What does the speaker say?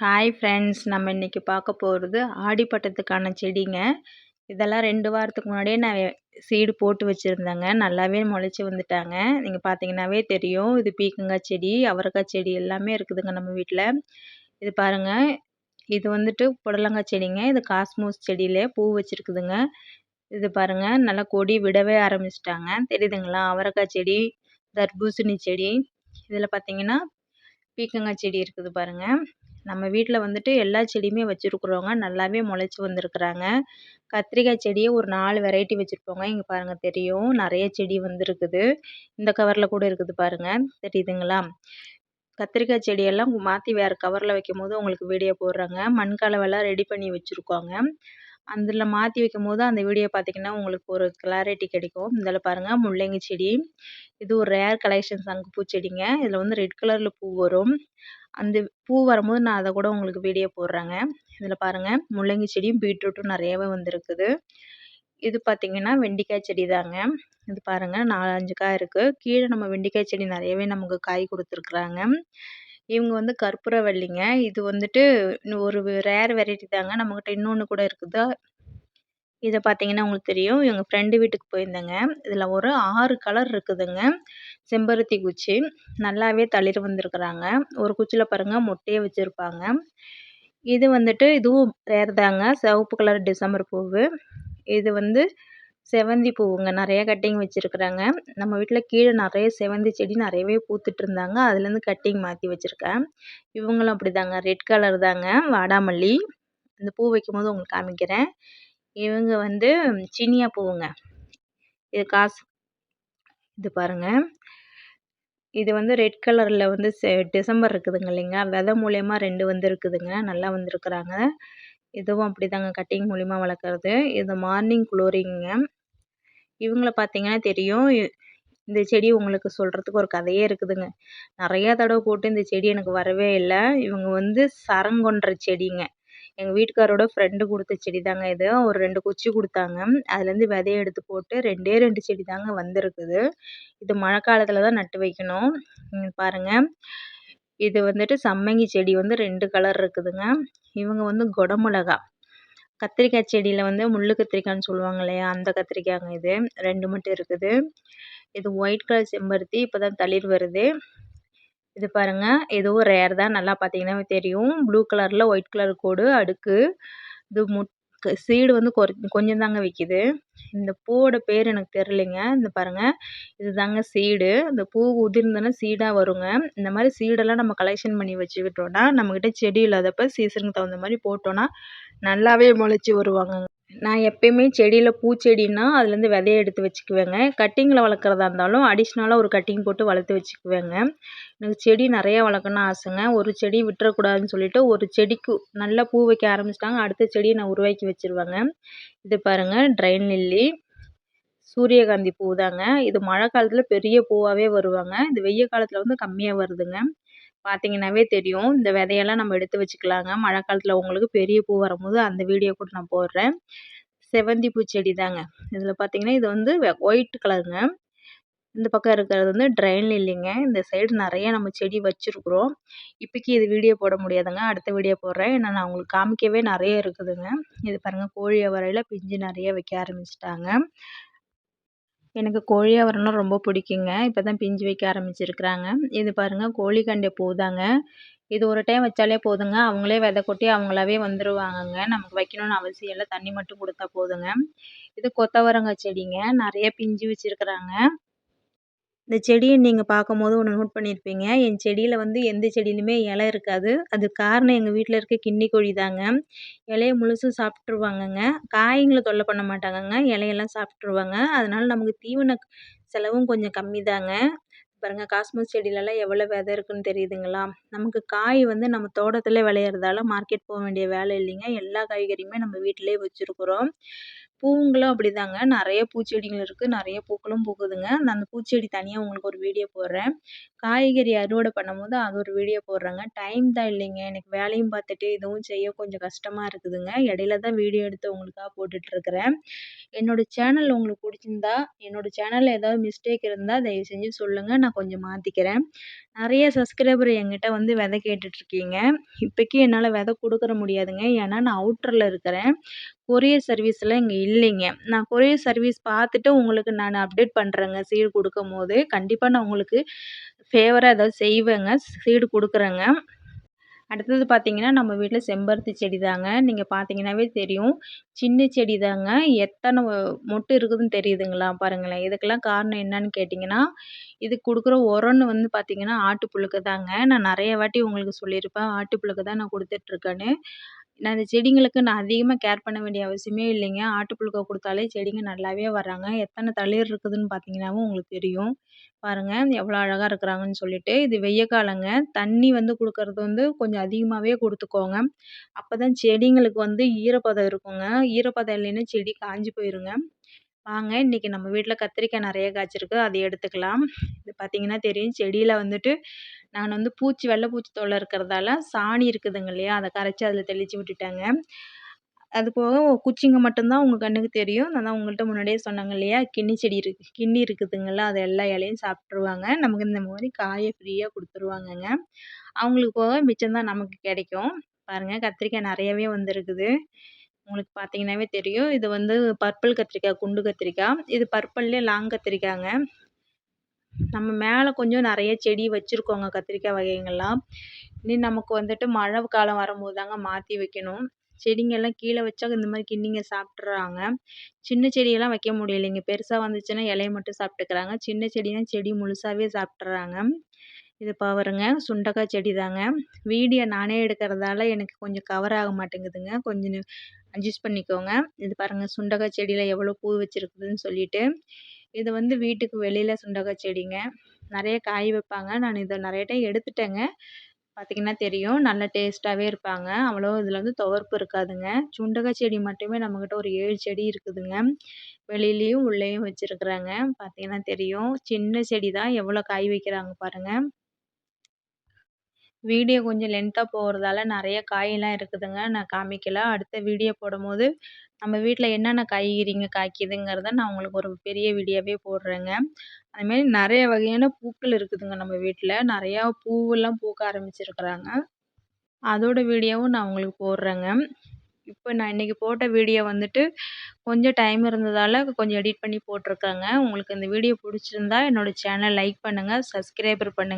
Hi friends நம்ம இன்றைக்கி பார்க்க போகிறது ஆடிப்பட்டத்துக்கான செடிங்க. இதெல்லாம் ரெண்டு வாரத்துக்கு முன்னாடியே நான் சீடு போட்டு வச்சுருந்தேங்க. நல்லாவே முளைச்சி வந்துட்டாங்க. நீங்கள் பார்த்தீங்கன்னாவே தெரியும். இது பீக்கங்காய் செடி அவரைக்காய் செடி எல்லாமே இருக்குதுங்க நம்ம வீட்டில் இது பாருங்கள் இது வந்துட்டு புடலங்காய் செடிங்க. இது காஸ்மோஸ் செடியிலே பூ வச்சுருக்குதுங்க. இது பாருங்கள் நல்லா கொடி விடவே ஆரம்பிச்சிட்டாங்க. தெரியுதுங்களா? அவரைக்காய் செடி தர்பூசணி செடி. இதில் பார்த்தீங்கன்னா பீக்கங்காய் செடி இருக்குது பாருங்கள் நம்ம வீட்டில் வந்துட்டு எல்லா செடியுமே வச்சுருக்குறோங்க நல்லாவே முளைச்சி வந்திருக்குறாங்க. கத்திரிக்காய் செடியை ஒரு நாலு வெரைட்டி வச்சுருப்போங்க. இங்கே பாருங்கள் தெரியும். நிறைய செடி வந்துருக்குது. இந்த கவரில் கூட இருக்குது பாருங்கள் தெரியுதுங்களா? கத்திரிக்காய் செடியெல்லாம் மாற்றி வேறு கவரில் வைக்கும் போது உங்களுக்கு வீடியோ போடுறாங்க. மண்கலவெல்லாம் ரெடி பண்ணி வச்சுருக்கோங்க. அதில் மாற்றி வைக்கும் போது அந்த வீடியோ பார்த்திங்கன்னா உங்களுக்கு ஒரு கிளாரிட்டி கிடைக்கும். இதில் பாருங்கள் முள்ளங்கி செடி. இது ஒரு ரேர் கலெக்ஷன் சங்கு பூச்செடிங்க. இதில் வந்து ரெட் கலரில் பூ வரும். அந்த பூ வரும்போது நான் அதை கூட உங்களுக்கு வீடியோ போடுறேங்க. இதில் பாருங்கள் முள்ளங்கி செடியும் பீட்ரூட்டும் நிறையவே வந்திருக்குது. இது பார்த்திங்கன்னா வெண்டிக்காய் செடி தாங்க இது பாருங்கள் நாலஞ்சு காய் இருக்குது கீழே நம்ம வெண்டிக்காய் செடி நிறையவே நமக்கு காய் கொடுத்துருக்குறாங்க. இவங்க வந்து கற்பூரவல்லிங்க இது வந்துட்டு ஒரு ரேர் வெரைட்டி தாங்க. நம்மக்கிட்ட இன்னொன்று கூட இருக்குது? இதை பார்த்தீங்கன்னா உங்களுக்கு தெரியும். எங்கள் ஃப்ரெண்டு வீட்டுக்கு போயிருந்தேங்க. இதில் ஒரு ஆறு கலர் இருக்குதுங்க. செம்பருத்தி குச்சி. நல்லாவே தளிர் வந்திருக்குறாங்க. ஒரு குச்சியில் பாருங்கள் மொட்டையை வச்சுருப்பாங்க. இது வந்துட்டு இதுவும் ரேர் தாங்க. சிவப்பு கலர் டிசம்பர் பூவு. இது வந்து செவந்தி பூவுங்க. நிறையா கட்டிங் வச்சுருக்குறாங்க. நம்ம வீட்டில் கீழே நிறைய செவந்தி செடி நிறையவே பூத்துட்டு இருந்தாங்க அதுலேருந்து கட்டிங் மாற்றி வச்சுருக்கேன். இவங்களும் அப்படி தாங்க ரெட் கலர் தாங்க. வாடாமல்லி. இந்த பூ வைக்கும் போது உங்களுக்கு காமிக்கிறேன். இவங்க வந்து சீனியா பூவுங்க. இது காசு. இது பாருங்கள் இது வந்து ரெட் கலரில் வந்து டிசம்பர் இருக்குதுங்க இல்லைங்க விதை மூலயமா ரெண்டு வந்து இருக்குதுங்க நல்லா வந்துருக்குறாங்க. இதுவும் அப்படி தாங்க கட்டிங் மூலிமா வளர்க்குறது. இது மார்னிங் குளோரிங்க இவங்கள பார்த்தீங்கன்னா தெரியும். இந்த செடி உங்களுக்கு சொல்கிறதுக்கு ஒரு கதையே இருக்குதுங்க. நிறையா தடவை போட்டு இந்த செடி எனக்கு வரவே இல்லை. இவங்க வந்து சரங்கொன்ற செடிங்க. எங்கள் வீட்டுக்காரோட ஃப்ரெண்டு கொடுத்த செடி தாங்க இது. ஒரு ரெண்டு குச்சி கொடுத்தாங்க. அதுலேருந்து விதைய எடுத்து போட்டு ரெண்டே ரெண்டு செடி தாங்க வந்திருக்குது. இது மழை காலத்தில் தான் நட்டு வைக்கணும். பாருங்கள் இது வந்துட்டு சம்மங்கி செடி வந்து ரெண்டு கலர் இருக்குதுங்க. இவங்க வந்து குடமிளகா. கத்திரிக்காய் செடியில் வந்து முள்ளு கத்திரிக்காய்னு சொல்லுவாங்க இல்லையா? அந்த கத்திரிக்காய்ங்க இது. ரெண்டு மட்டும் இருக்குது. இது ஒயிட் கலர் செம்பருத்தி இப்போ தான் தளிர் வருது. இது பாருங்கள் இதுவும் ரேர் தான். நல்லா பார்த்தீங்கன்னா தெரியும். ப்ளூ கலரில் ஒயிட் கலர் கோடு அடுக்கு. இது முட் சீடு வந்து கொஞ்சம் தாங்க விற்கிது இந்த பூவோட பேர் எனக்கு தெரிலிங்க இந்த பாருங்கள் இது தாங்க சீடு. இந்த பூ உதிர்ந்தோன்னா சீடாக வருங்க. இந்த மாதிரி சீடெல்லாம் நம்ம கலெக்ஷன் பண்ணி வச்சுக்கிட்டோன்னா நம்மக்கிட்ட செடி இல்லாதப்ப சீசனுக்கு தகுந்த மாதிரி போட்டோன்னா நல்லாவே முளைச்சி வருவாங்க நான் எப்பயுமே செடியில் பூச்செடின்னா அதுலேருந்து விதைய எடுத்து வச்சுக்குவேங்க. கட்டிங்கில் வளர்க்குறதா இருந்தாலும் அடிஷ்னலாக ஒரு கட்டிங் போட்டு வளர்த்து வச்சுக்குவேங்க. எனக்கு செடி நிறையா வளர்க்கணும்னு ஆசைங்க. ஒரு செடி விட்டுறக்கூடாதுன்னு சொல்லிட்டு ஒரு செடிக்கு நல்லா பூ வைக்க ஆரம்பிச்சிட்டாங்க. அடுத்த செடியை நான் உருவாக்கி வச்சுருவேங்க. இது பாருங்கள் ட்ரைன் லில்லி சூரியகாந்தி பூ தாங்க. இது மழை காலத்தில் பெரிய பூவாகவே வருவாங்க. இது வெய்ய காலத்தில் வந்து கம்மியாக வருதுங்க. பார்த்தீங்கன்னாவே தெரியும். இந்த விதையெல்லாம் நம்ம எடுத்து வச்சுக்கலாங்க. மழை காலத்தில் உங்களுக்கு பெரிய பூ வரும்போது அந்த வீடியோ கூட நான் போடுறேன். செவந்தி பூச்செடி தாங்க. இதில் பார்த்தீங்கன்னா இது வந்து ஒயிட் கலருங்க இந்த பக்கம் இருக்கிறது வந்து ட்ரைன் இல்லைங்க இந்த சைடு நிறைய நம்ம செடி வச்சுருக்குறோம். இப்போக்கி இது வீடியோ போட முடியாதுங்க. அடுத்த வீடியோ போடுறேன். ஏன்னா நான் உங்களுக்கு காமிக்கவே நிறைய இருக்குதுங்க. இது பாருங்கள் கோழி வரையில் பிஞ்சு நிறைய வைக்க ஆரம்பிச்சிட்டாங்க. எனக்கு கோழி அவரைனா ரொம்ப பிடிக்குங்க. இப்போ தான் பிஞ்சு வைக்க ஆரம்பிச்சிருக்கிறாங்க. இது பாருங்கள் கோழிக்கண்டை பூதாங்க. இது ஒரு டைம் வச்சாலே போதுங்க. அவங்களே விதை கொட்டி அவங்களாவே வந்துடுவாங்கங்க நமக்கு வைக்கணும்னு அவசியம் இல்லை. தண்ணி மட்டும் கொடுத்தா போதுங்க. இது கொத்தவரங்காய் செடிங்க. நிறைய பிஞ்சு வச்சுருக்குறாங்க. இந்த செடியை நீங்கள் பார்க்கும்போது ஒன்று நோட் பண்ணியிருப்பீங்க என் செடியில் வந்து எந்த செடியிலுமே இலை இருக்காது. அது காரணம் எங்கள் வீட்டில் இருக்க கின்னி கோழி தாங்க. இலைய முழுசும் சாப்பிட்ருவாங்கங்க காய்ங்களை தொல்லை பண்ண மாட்டாங்கங்க. இலையெல்லாம் சாப்பிட்ருவாங்க அதனால் நமக்கு தீவன செலவும் கொஞ்சம் கம்மி தாங்க. பாருங்கள் காஸ்மோஸ் செடியிலலாம் எவ்வளோ விதை இருக்குன்னு தெரியுதுங்களா? நமக்கு காய் வந்து நம்ம தோட்டத்தில் விளையிறதால மார்க்கெட் போக வேண்டிய வேலை இல்லைங்க. எல்லா காய்கறியுமே நம்ம வீட்டிலே வச்சுருக்குறோம். பூங்களும் அப்படிதாங்க. நிறைய பூச்செடிகள் இருக்குது நிறைய பூக்களும் பூக்குதுங்க. நான் அந்த பூச்செடி தனியாக உங்களுக்கு ஒரு வீடியோ போடுறேன். காய்கறி அறுவடை பண்ணும்போது அது ஒரு வீடியோ போடுறேங்க. டைம் தான் இல்லைங்க. எனக்கு வேலையும் பார்த்துட்டு இதுவும் செய்ய கொஞ்சம் கஷ்டமாக இருக்குதுங்க. இடையில தான் வீடியோ எடுத்து உங்களுக்காக போட்டுட்ருக்கிறேன் என்னோடய சேனல் உங்களுக்கு பிடிச்சிருந்தா என்னோடய சேனலில் ஏதாவது மிஸ்டேக் இருந்தால் தயவு செஞ்சு சொல்லுங்கள் நான் கொஞ்சம் மாற்றிக்கிறேன் நிறைய சப்ஸ்கிரைபர் என்கிட்ட வந்து விதை கேட்டுட்ருக்கீங்க இப்போக்கி என்னால் விதை கொடுக்குற முடியாதுங்க. ஏன்னா நான் அவுட்டரில் இருக்கிறேன். கொரியர் சர்வீஸ்லாம் இங்கே இல்லைங்க. நான் கொரியர் சர்வீஸ் பார்த்துட்டு உங்களுக்கு நான் அப்டேட் பண்ணுறேங்க சீடு கொடுக்கும் போது கண்டிப்பாக நான் உங்களுக்கு ஃபேவராக ஏதாவது செய்வேங்க சீடு கொடுக்குறேங்க. அடுத்தது பார்த்தீங்கன்னா நம்ம வீட்டில் செம்பருத்தி செடி தாங்க நீங்கள் பார்த்தீங்கன்னாவே தெரியும். சின்ன செடி தாங்க எத்தனை மொட்டு இருக்குதுன்னு தெரியுதுங்களா பாருங்களேன். இதுக்கெல்லாம் காரணம் என்னன்னு கேட்டிங்கன்னா இது கொடுக்குற உரம்னு வந்து பார்த்தீங்கன்னா ஆட்டுப்புழுக்கை தாங்க நான் நிறைய வாட்டி உங்களுக்கு சொல்லியிருப்பேன். ஆட்டுப்புழுக்கை தான் நான் கொடுத்துட்ருக்கேன்னு நான் இந்த செடிங்களுக்கு நான் அதிகமாக கேர் பண்ண வேண்டிய அவசியமே இல்லைங்க. ஆட்டுப்புழுக்கை கொடுத்தாலே செடிங்க நல்லாவே வர்றாங்க. எத்தனை தளிர் இருக்குதுன்னு பார்த்தீங்கன்னாவும் உங்களுக்கு தெரியும். பாருங்கள் எவ்வளோ அழகாக இருக்கிறாங்கன்னு சொல்லிட்டு. இது வெய்ய காலங்க. தண்ணி வந்து கொடுக்கறது வந்து கொஞ்சம் அதிகமாகவே கொடுத்துக்கோங்க. அப்போ தான் செடிங்களுக்கு வந்து ஈரப்பதம் இருக்குங்க. ஈரப்பதம் இல்லைன்னா செடி காஞ்சி போயிருங்க. வாங்க. இன்றைக்கி நம்ம வீட்டில் கத்திரிக்காய் நிறைய காய்ச்சிருக்கு. அதை எடுத்துக்கலாம். இது பார்த்திங்கன்னா தெரியும். செடியில் வந்துட்டு நான் வந்து பூச்சி வெள்ளை பூச்சி தொல்லை இருக்கிறதால சாணி இருக்குதுங்க இல்லையா? அதை கரைச்சி அதில் தெளித்து விட்டுட்டாங்க. அது போக குச்சிங்க மட்டும்தான் உங்கள் கண்ணுக்கு தெரியும். நான் தான் உங்கள்கிட்ட முன்னாடியே சொன்னாங்க இல்லையா? கிண்ணி செடி இருக்குது கிண்ணி இருக்குதுங்களா அது எல்லா இலையும் சாப்பிட்ருவாங்க நமக்கு இந்த மாதிரி காயை ஃப்ரீயாக கொடுத்துருவாங்கங்க. அவங்களுக்கு போக மிச்சம்தான் நமக்கு கிடைக்கும். பாருங்கள் கத்திரிக்காய் நிறையவே வந்துருக்குது. உங்களுக்கு பார்த்தீங்கன்னாவே தெரியும். இது வந்து பர்பிள் கத்திரிக்காய் குண்டு கத்திரிக்காய். இது பர்பிள்லேயே லாங் கத்திரிக்காய்ங்க நம்ம மேலே கொஞ்சம் நிறைய செடி வச்சுருக்கோங்க கத்திரிக்காய் வகைங்கள்லாம் இனி நமக்கு வந்துட்டு மழை காலம் வரும்போது தாங்க மாற்றி வைக்கணும். செடிங்கெல்லாம் கீழே வச்சா இந்த மாதிரி கிண்ணிங்க சாப்பிட்றாங்க சின்ன செடியெல்லாம் வைக்க முடியலைங்க. பெருசாக வந்துச்சுன்னா இலையை மட்டும் சாப்பிட்டுக்கிறாங்க. சின்ன செடினா செடி முழுசாகவே சாப்பிட்றாங்க இது பாருங்க. சுண்டக்காய் செடி தாங்க வீடியோ நானே எடுக்கிறதால எனக்கு கொஞ்சம் கவர் ஆக மாட்டேங்குதுங்க. கொஞ்சம் அட்ஜஸ்ட் பண்ணிக்கோங்க. இது பாருங்கள் சுண்டக்காய் செடியில் எவ்வளோ பூ வச்சுருக்குதுன்னு சொல்லிட்டு இது வந்து வீட்டுக்கு வெளியில் சுண்டக்காய் செடிங்க. நிறைய காய் வைப்பாங்க. நான் இதை நிறைய டைம் எடுத்துட்டேங்க. பார்த்திங்கன்னா தெரியும் நல்ல டேஸ்ட்டாகவே இருப்பாங்க. அவ்வளோ இதில் வந்து துவர்ப்பு இருக்காதுங்க. சுண்டக்காய் செடி மட்டுமே நம்மக்கிட்ட ஒரு ஏழு செடி இருக்குதுங்க. வெளியிலையும் உள்ளேயும் வச்சுருக்குறாங்க. பார்த்திங்கன்னா தெரியும் சின்ன செடி தான் எவ்வளோ காய் வைக்கிறாங்க பாருங்கள் வீடியோ கொஞ்சம் லென்த்தாக போகிறதால நிறைய காயெல்லாம் இருக்குதுங்க. நான் காமிக்கல. அடுத்த வீடியோ போடும்போது நம்ம வீட்டில் என்னென்ன காய்கறிங்க காய்க்குதுங்கிறத நான் உங்களுக்கு ஒரு பெரிய வீடியோவே போடுறேங்க. அதுமாரி நிறைய வகையான பூக்கள் இருக்குதுங்க நம்ம வீட்டில் நிறையா பூவெல்லாம் பூக்க ஆரம்பிச்சிருக்கிறாங்க. அதோட வீடியோவும் நான் உங்களுக்கு போடுறேங்க. இப்போ நான் இன்றைக்கி போட்ட வீடியோ வந்துட்டு கொஞ்சம் டைம் இருந்ததால் கொஞ்சம் எடிட் பண்ணி போட்டிருக்கேங்க. உங்களுக்கு இந்த வீடியோ பிடிச்சிருந்தா என்னோடய சேனல் லைக் பண்ணுங்கள் சப்ஸ்கிரைபர் பண்ணுங்கள்